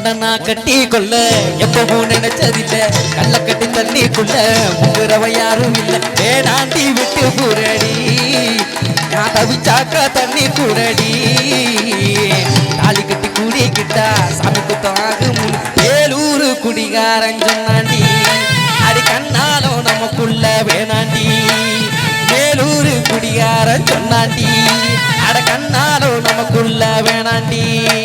நான் கட்டி கொள்ள. எப்பவும் நினைச்சதில்ல. கள்ள கட்டி தண்ணிக்குள்ள முங்குறவ யாரும் இல்ல. வேணாண்டி விட்டு புரடி. நான் தவிச்சாக்கா தண்ணி குரடி தாலி கட்டி கூடிக்கிட்டா சாமி குத்தம் ஆகும் ஏலூரு குடிகாரன் சொன்னாண்டி. அடி கண்ணாலும் நமக்குள்ள வேணாண்டி. மேலூரு குடிகாரன் சொன்னாண்டி. அட கண்ணாலும் நமக்குள்ள வேணாண்டி.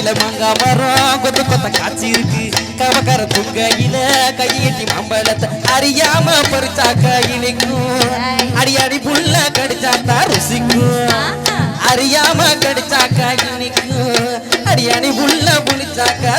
கொல்லையில மாங்கா மரம் கொத்து கொத்த காய்ச்சி இருக்கு. கவக்கர துக்கையில கையெட்டி மாம்பழத்தை அறியாம பறிச்சா கையிலிக்கும். அடி அடி புள்ள கடிச்சாத்தா ருசிக்கும் அறியாம கடிச்சா கையிலிக்கும். அடி அடி புள்ள புளிச்சாக்கா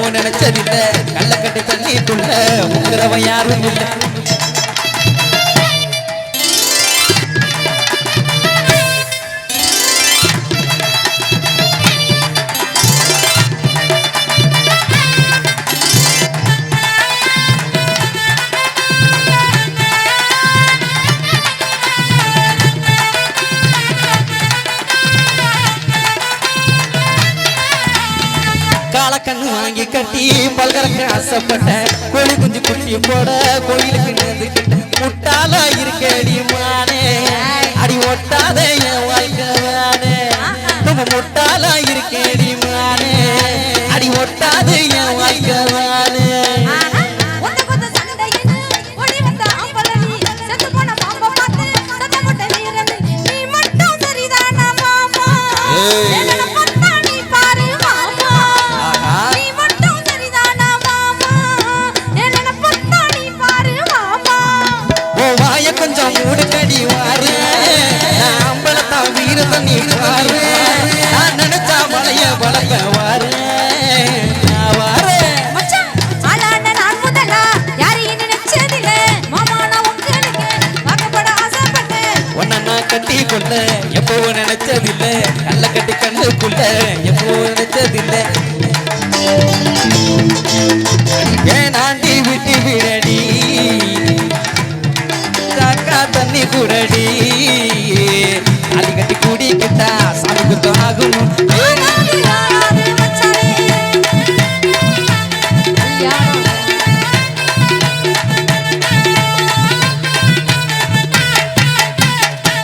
நினைச்சதில்ல. கள்ள கட்டி தண்ணிக்குள்ள முங்குறவன் யாரும் இல்லை. கண்ணு வாங்கி கட்டி பல்கறக்க ஆசைப்பட்ட கோழி குஞ்சு குட்டி போட கோயிலுக்கு நேர்ந்துக்கிட்ட நிற்பாரு நான் நினைச்சா மலைய வளர்த்த வாரு. கட்டி கொள்ள எப்பவும் நினைச்சதில்லை. நல்ல கட்டி கண்ணுக்குள்ள எப்பவும் நினைச்சதில்லை. ஏனாண்டி விட்டு விடடி? காக்கா தண்ணி குடடி?